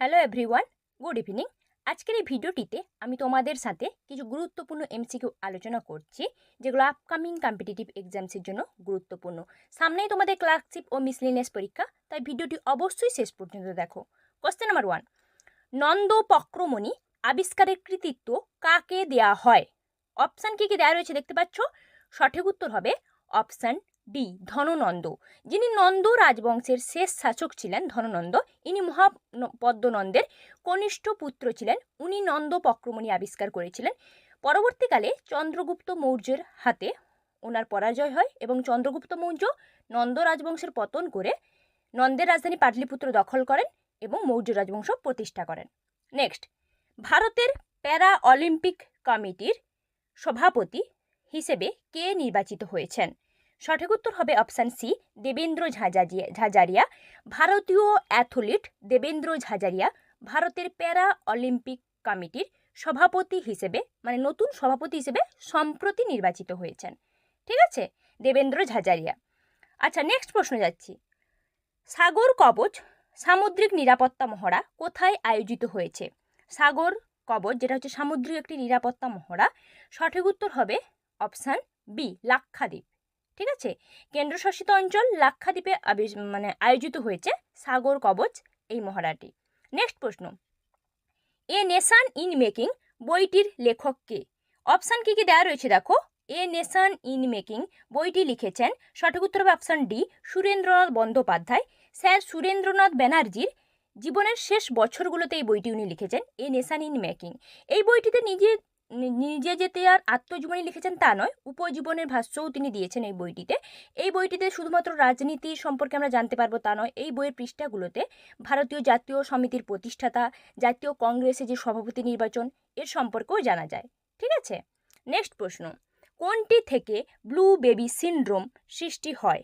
Hello everyone good evening আজকের এই ভিডিওটিতে আমি তোমাদের সাথে কিছু গুরুত্বপূর্ণ এমসিকিউ আলোচনা করছি, যেগুলো আপকামিং কম্পিটিটিভ এক্সামসের জন্য গুরুত্বপূর্ণ। সামনেই তোমাদের ক্লার্কশিপ ও মিসলিনিয়াস পরীক্ষা, তাই ভিডিওটি অবশ্যই শেষ পর্যন্ত দেখো। কোশ্চেন নাম্বার ওয়ান নন্দ পক্রমণি আবিষ্কারের কৃতিত্ব কাকে দেয়া হয়? অপশান কী কী দেওয়া রয়েছে দেখতে পাচ্ছ? সঠিক উত্তর হবে অপশান ডি, ধননন্দ। যিনি নন্দ রাজবংশের শেষ শাসক ছিলেন, ধননন্দ, ইনি মহাপদ্মনন্দের কনিষ্ঠ পুত্র ছিলেন, উনি নন্দ পক্রমণি আবিষ্কার করেছিলেন। পরবর্তীকালে চন্দ্রগুপ্ত মৌর্যের হাতে ওনার পরাজয় হয় এবং চন্দ্রগুপ্ত মৌর্য নন্দ রাজবংশের পতন করে নন্দের রাজধানী পাটলিপুত্র দখল করেন এবং মৌর্য রাজবংশ প্রতিষ্ঠা করেন। নেক্সট, ভারতের প্যারা অলিম্পিক কমিটির সভাপতি হিসেবে কে নির্বাচিত হয়েছেন? সঠিক উত্তর হবে অপশান সি দেবেন্দ্র ঝাঁঝাজিয়া ঝাঝারিয়া। ভারতীয় অ্যাথলিট দেবেন্দ্র ঝাঝারিয়া ভারতের প্যারা অলিম্পিক কমিটির সভাপতি হিসেবে মানে নতুন সভাপতি হিসেবে সম্প্রতি নির্বাচিত হয়েছেন। ঠিক আছে? দেবেন্দ্র ঝাঝারিয়া। আচ্ছা নেক্সট প্রশ্ন যাচ্ছি। সাগর কবচ, সামুদ্রিক নিরাপত্তা মহড়া কোথায় আয়োজিত হয়েছে? সাগর কবচ, যেটা হচ্ছে সামুদ্রিক একটি নিরাপত্তা মহড়া, সঠিক উত্তর হবে অপশান বি লাক্ষাদ্বীপ। ঠিক আছে? কেন্দ্রশাসিত অঞ্চল লাক্ষাদ্বীপে মানে আয়োজিত হয়েছে সাগর কবচ এই মহড়াটি নেক্সট প্রশ্ন। এ নেশান ইন মেকিং বইটির লেখক কে? অপশান কী কী দেওয়া রয়েছে দেখো? এ নেশান ইন মেকিং বইটি লিখেছেন সঠিক উত্তর হবে option D, Surendranath Bandyopadhyay. Sir Surendranath ব্যানার্জির জীবনের শেষ বছরগুলোতে এই বইটি উনি লিখেছেন, এ নেশান ইন মেকিং। এই বইটিতে নিজে নিজে যেতে আর আত্মজীবনী লিখেছেন তা নয়, উপজীবনের ভাষ্যও তিনি দিয়েছেন এই বইটিতে। এই বইটিতে শুধুমাত্র রাজনীতি সম্পর্কে আমরা জানতে পারব তা নয়, এই বইয়ের পৃষ্ঠাগুলোতে ভারতীয় জাতীয় সমিতির প্রতিষ্ঠাতা, জাতীয় কংগ্রেসে যে সভাপতি নির্বাচন, এর সম্পর্কেও জানা যায়। ঠিক আছে? নেক্সট প্রশ্ন, কোনটি থেকে ব্লু বেবি সিন্ড্রোম সৃষ্টি হয়?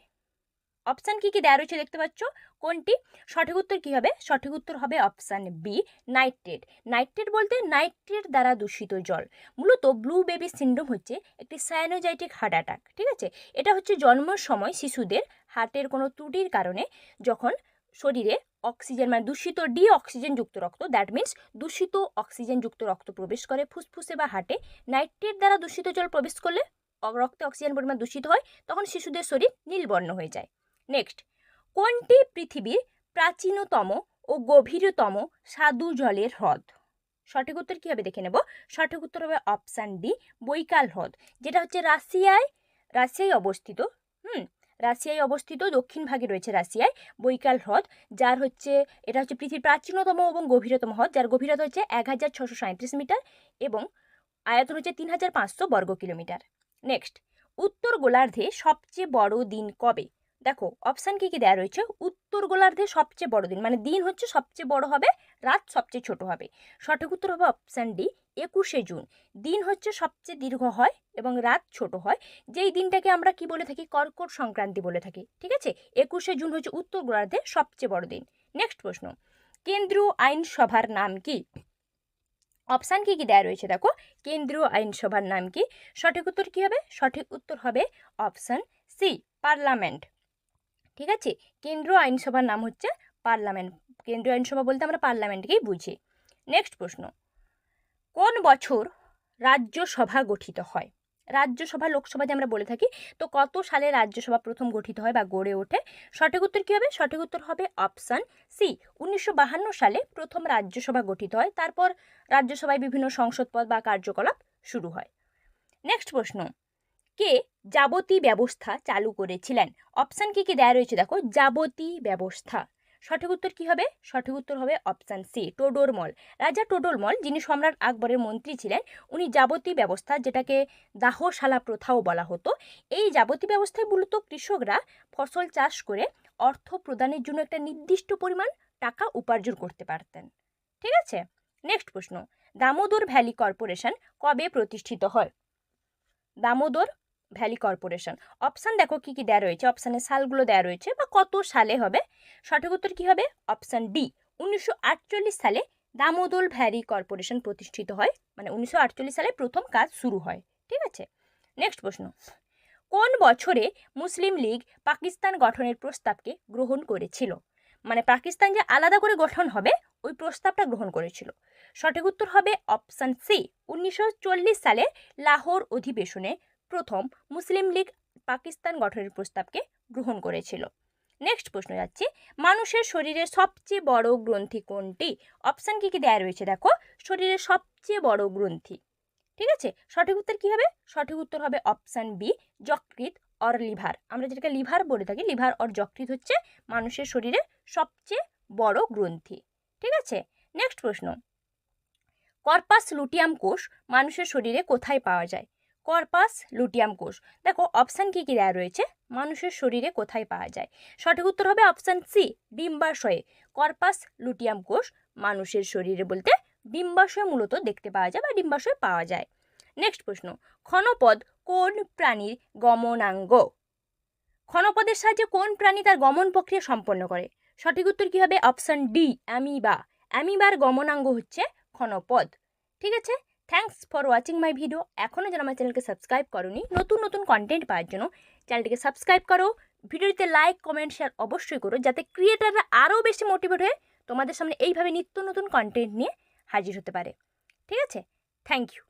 অপশান কী কী দেওয়া রয়েছে দেখতে পাচ্ছ? কোনটি? সঠিক উত্তর কী হবে? সঠিক উত্তর হবে অপশান বি নাইট্রেট নাইট্রেট বলতে নাইট্রেট দ্বারা দূষিত জল। মূলত ব্লু বেবি সিন্ড্রোম হচ্ছে একটি সায়ানোজাইটিক হার্ট অ্যাটাক ঠিক আছে? এটা হচ্ছে জন্মের সময় শিশুদের হার্টের কোনো ত্রুটির কারণে যখন শরীরে অক্সিজেন মানে দূষিত ডি অক্সিজেনযুক্ত রক্ত দ্যাট মিন্স দূষিত অক্সিজেনযুক্ত রক্ত প্রবেশ করে ফুসফুসে বা হার্টে। নাইট্রেট দ্বারা দূষিত জল প্রবেশ করলে রক্তে অক্সিজেন পরিমাণ দূষিত হয়, তখন শিশুদের শরীর নীলবর্ণ হয়ে যায়। নেক্সট কোনটি পৃথিবীর প্রাচীনতম ও গভীরতম স্বাদু জলের হ্রদ? সঠিক উত্তর কী হবে দেখে নেব? সঠিক উত্তর হবে অপশান ডি বৈকাল হ্রদ, যেটা হচ্ছে রাশিয়ায় রাশিয়ায় অবস্থিত, হুম, রাশিয়ায় অবস্থিত, দক্ষিণ ভাগে রয়েছে রাশিয়ায় বৈকাল হ্রদ, যার হচ্ছে, এটা হচ্ছে পৃথিবীর প্রাচীনতম এবং গভীরতম হ্রদ, যার গভীরতা হচ্ছে এক হাজার ছশো সাঁত্রিশ মিটার এবং আয়তন হচ্ছে তিন হাজার পাঁচশো বর্গ কিলোমিটার। নেক্সট উত্তর গোলার্ধে সবচেয়ে বড় দিন কবে? দেখো অপশান কী কী দেওয়া রয়েছে? উত্তর গোলার্ধে সবচেয়ে বড় দিন মানে দিন হচ্ছে সবচেয়ে বড় হবে, রাত সবচেয়ে ছোট হবে। সঠিক উত্তর হবে অপশান ডি একুশে জুন। দিন হচ্ছে সবচেয়ে দীর্ঘ হয় এবং রাত ছোট হয়। যেই দিনটাকে আমরা কি বলে থাকি? কর্কট সংক্রান্তি বলে থাকি, ঠিক আছে? একুশে জুন হচ্ছে উত্তর গোলার্ধে সবচেয়ে বড় দিন। নেক্সট প্রশ্ন, কেন্দ্রীয় আইনসভার নাম কি? অপশান কী কী দেওয়া রয়েছে দেখো? কেন্দ্রীয় আইনসভার নাম কি? সঠিক উত্তর কী হবে? সঠিক উত্তর হবে অপশান সি পার্লামেন্ট ঠিক আছে? কেন্দ্রীয় আইনসভার নাম হচ্ছে পার্লামেন্ট। কেন্দ্রীয় আইনসভা বলতে আমরা পার্লামেন্টকেই বুঝি। নেক্সট প্রশ্ন। কোন বছর রাজ্যসভা গঠিত হয়? রাজ্যসভা, লোকসভা যে আমরা বলে থাকি, তো কত সালে রাজ্যসভা প্রথম গঠিত হয় বা গড়ে ওঠে? সঠিক উত্তর কী হবে? সঠিক উত্তর হবে অপশান সি। উনিশশো সালে প্রথম রাজ্যসভা গঠিত হয়, তারপর রাজ্যসভায় বিভিন্ন সংসদ পদ বা কার্যকলাপ শুরু হয়। নেক্সট প্রশ্ন। কে যাবতী ব্যবস্থা চালু করেছিলেন? অপশান কী কী দেওয়া রয়েছে দেখো? যাবতী ব্যবস্থা। সঠিক উত্তর কী হবে? সঠিক উত্তর হবে অপশান সি টোডরমল রাজা টোডরমল যিনি সম্রাট আকবরের মন্ত্রী ছিলেন, উনি যাবতী ব্যবস্থা, যেটাকে দাহশালা প্রথাও বলা হতো, এই যাবতী ব্যবস্থায় মূলত কৃষকরা ফসল চাষ করে অর্থ প্রদানের জন্য একটা নির্দিষ্ট পরিমাণ টাকা উপার্জন করতে পারতেন। ঠিক আছে? নেক্সট প্রশ্ন। দামোদর ভ্যালি কর্পোরেশন কবে প্রতিষ্ঠিত হয়? দামোদর ভ্যালি কর্পোরেশন অপশান দেখো কী কী দেওয়া রয়েছে। অপশানের সালগুলো দেওয়া রয়েছে বা কত সালে হবে। সঠিক উত্তর কী হবে? অপশান ডি উনিশশো আটচল্লিশ সালে দামোদর ভ্যালি কর্পোরেশন প্রতিষ্ঠিত হয়। মানে উনিশশো আটচল্লিশ সালে প্রথম কাজ শুরু হয়। ঠিক আছে? নেক্সট প্রশ্ন। কোন বছরে মুসলিম লীগ পাকিস্তান গঠনের প্রস্তাবকে গ্রহণ করেছিল? মানে পাকিস্তান যে আলাদা করে গঠন হবে, ওই প্রস্তাবটা গ্রহণ করেছিল। সঠিক উত্তর হবে অপশান সি উনিশশো চল্লিশ সালে লাহোর অধিবেশনে প্রথম মুসলিম লীগ পাকিস্তান গঠনের প্রস্তাবকে গ্রহণ করেছিল। নেক্সট প্রশ্ন যাচ্ছি, মানুষের শরীরের সবচেয়ে বড় গ্রন্থি কোনটি? অপশান কি কি দেওয়া রয়েছে দেখো, শরীরের সবচেয়ে বড় গ্রন্থি। ঠিক আছে? সঠিক উত্তর কি হবে? সঠিক উত্তর হবে অপশান বি যকৃত অর লিভার। আমরা যেটাকে লিভার বলে থাকি, লিভার অর যকৃত হচ্ছে মানুষের শরীরে সবচেয়ে বড় গ্রন্থি। ঠিক আছে? নেক্সট প্রশ্ন, কর্পাস লুটিয়াম কোষ মানুষের শরীরে কোথায় পাওয়া যায়? কর্পাস, লুটিয়াম কোষ। দেখো অপশান কী কী দেওয়া রয়েছে? মানুষের শরীরে কোথায় পাওয়া যায়? সঠিক উত্তর হবে অপশান সি ডিম্বাশয়ে। কর্পাস, লুটিয়াম কোষ মানুষের শরীরে বলতে ডিম্বাশয় মূলত দেখতে পাওয়া যায় বা ডিম্বাশয় পাওয়া যায়। নেক্সট প্রশ্ন, ক্ষণপদ কোন প্রাণীর গমনাঙ্গ? ক্ষণপদের সাহায্যে কোন প্রাণী তার গমন প্রক্রিয়া সম্পন্ন করে? সঠিক উত্তর কী হবে? Option D amoeba. অ্যামিবার গমনাঙ্গ হচ্ছে ক্ষণপদ। ঠিক আছে? Thanks for watching my video এখনও যেন আমার চ্যানেলকে সাবস্ক্রাইব করনি, নতুন নতুন কন্টেন্ট পাওয়ার জন্য চ্যানেলটিকে সাবস্ক্রাইব করো। ভিডিওতে লাইক কমেন্ট শেয়ার অবশ্যই করো যাতে ক্রিয়েটাররা আরও বেশি মোটিভেট হয়ে তোমাদের সামনে এইভাবে নিত্য নতুন কন্টেন্ট নিয়ে হাজির হতে পারে। ঠিক আছে? Thank you